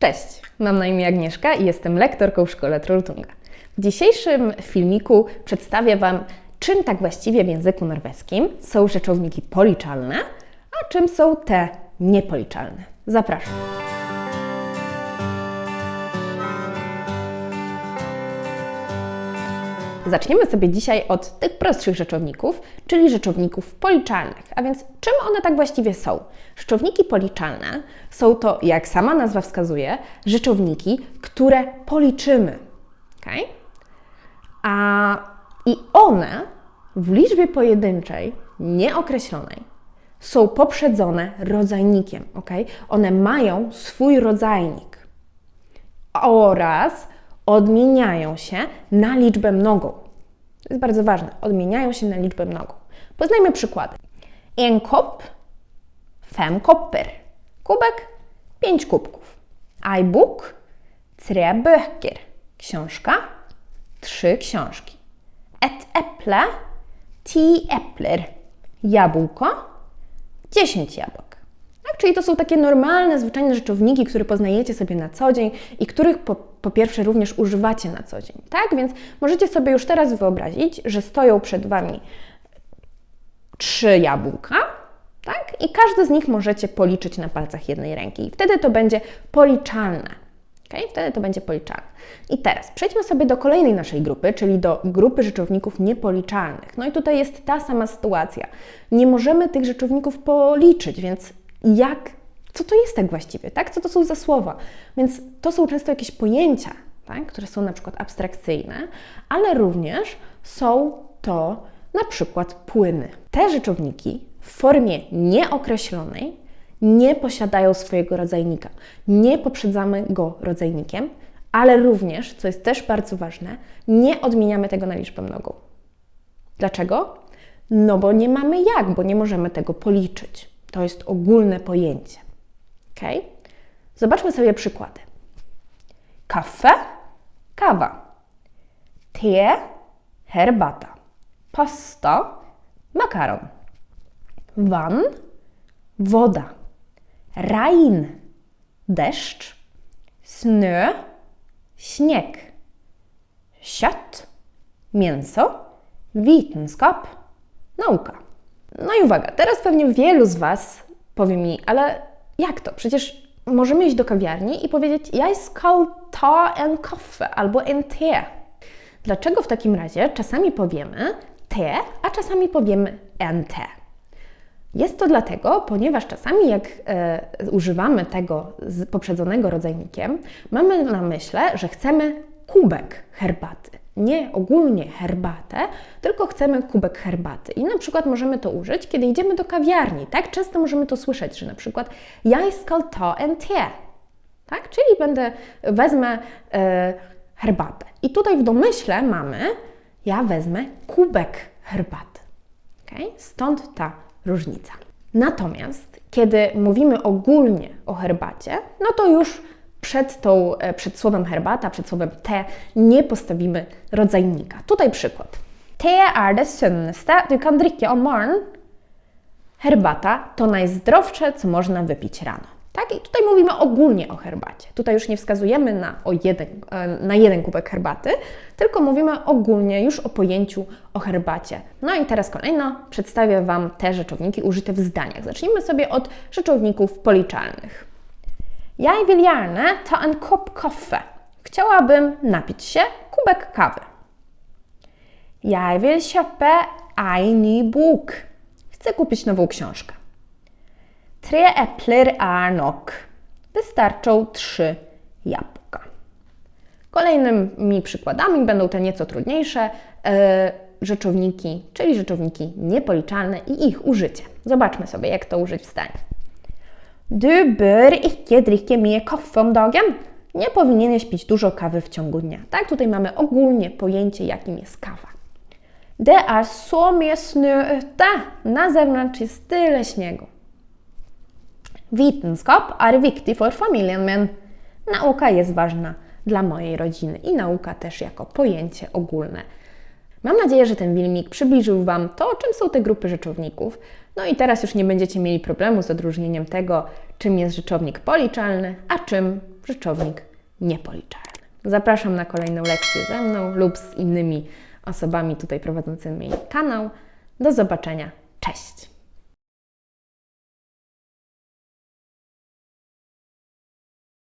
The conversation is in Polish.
Cześć, mam na imię Agnieszka i jestem lektorką w szkole Trolltunga. W dzisiejszym filmiku przedstawię Wam, czym tak właściwie w języku norweskim są rzeczowniki policzalne, a czym są te niepoliczalne. Zapraszam. Zaczniemy sobie dzisiaj od tych prostszych rzeczowników, czyli rzeczowników policzalnych. A więc czym one tak właściwie są? Rzeczowniki policzalne są to, jak sama nazwa wskazuje, rzeczowniki, które policzymy. Okay? A i one w liczbie pojedynczej, nieokreślonej, są poprzedzone rodzajnikiem. Okay? One mają swój rodzajnik oraz odmieniają się na liczbę mnogą. To jest bardzo ważne. Odmieniają się na liczbę mnogą. Poznajmy przykłady. En kopp, fem kopper. Kubek, pięć kubków. Ei bok, tre böcker. Książka, trzy książki. Et äpple, ti äppler. Jabłko, dziesięć jabłek. Tak, czyli to są takie normalne, zwyczajne rzeczowniki, które poznajecie sobie na co dzień i których po, po pierwsze również używacie na co dzień. Tak, więc możecie sobie już teraz wyobrazić, że stoją przed Wami trzy jabłka, tak, i każde z nich możecie policzyć na palcach jednej ręki. I wtedy to będzie policzalne. Okay? Wtedy to będzie policzalne. I teraz przejdźmy sobie do kolejnej naszej grupy, czyli do grupy rzeczowników niepoliczalnych. No i tutaj jest ta sama sytuacja. Nie możemy tych rzeczowników policzyć, więc jak, co to jest tak właściwie, tak? Co to są za słowa? Więc to są często jakieś pojęcia, tak? które są na przykład abstrakcyjne, ale również są to na przykład płyny. Te rzeczowniki w formie nieokreślonej nie posiadają swojego rodzajnika. Nie poprzedzamy go rodzajnikiem, ale również, co jest też bardzo ważne, nie odmieniamy tego na liczbę mnogą. Dlaczego? No bo nie mamy jak, bo nie możemy tego policzyć. To jest ogólne pojęcie. Ok? Zobaczmy sobie przykłady. Kaffe, kawa. Te, herbata. Pasta, makaron. Wann, woda. Regn, deszcz. Snö, śnieg. Kött, mięso. Wetenskap, nauka. No i uwaga, teraz pewnie wielu z Was powie mi, ale jak to? Przecież możemy iść do kawiarni i powiedzieć ja skal ta en kaffe albo en te. Dlaczego w takim razie czasami powiemy te, a czasami powiemy en te? Jest to dlatego, ponieważ czasami jak e, używamy tego poprzedzonego rodzajnikiem, mamy na myśli, że chcemy kubek herbaty. Nie ogólnie herbatę, tylko chcemy kubek herbaty. I na przykład możemy to użyć, kiedy idziemy do kawiarni. Tak często możemy to słyszeć, że na przykład ja skal ta en te. Tak? Czyli będę, wezmę e, herbatę. I tutaj w domyśle mamy, ja wezmę kubek herbaty. Okay? Stąd ta różnica. Natomiast, kiedy mówimy ogólnie o herbacie, no to już przed, tą, przed słowem herbata, przed słowem te nie postawimy rodzajnika. Tutaj przykład. Te är det sunneste du kan dricka om morgonen. Herbata to najzdrowsze, co można wypić rano. Tak? I tutaj mówimy ogólnie o herbacie. Tutaj już nie wskazujemy na, o jeden, na jeden kubek herbaty, tylko mówimy ogólnie już o pojęciu o herbacie. No i teraz kolejno przedstawię Wam te rzeczowniki użyte w zdaniach. Zacznijmy sobie od rzeczowników policzalnych. Jag vill gärna ta en kopp kaffe. Chciałabym napić się kubek kawy. Jag vill köpa en ny bok. Chcę kupić nową książkę. Tre äppler är nok. Wystarczą trzy jabłka. Kolejnymi przykładami będą te nieco trudniejsze e, rzeczowniki, czyli rzeczowniki niepoliczalne i ich użycie. Zobaczmy sobie, jak to użyć w stanie. Du bör ikke drikke mer kaffe om dagen. Nie powinieneś pić dużo kawy w ciągu dnia. Tak, tutaj mamy ogólnie pojęcie, jakim jest kawa. Det är så mycket snö ute. Na zewnątrz jest tyle śniegu. Vitenskap är viktig för familjen min. Nauka jest ważna dla mojej rodziny i nauka też jako pojęcie ogólne. Mam nadzieję, że ten filmik przybliżył Wam to, czym są te grupy rzeczowników. No i teraz już nie będziecie mieli problemu z odróżnieniem tego, czym jest rzeczownik policzalny, a czym rzeczownik niepoliczalny. Zapraszam na kolejną lekcję ze mną lub z innymi osobami tutaj prowadzącymi kanał. Do zobaczenia. Cześć!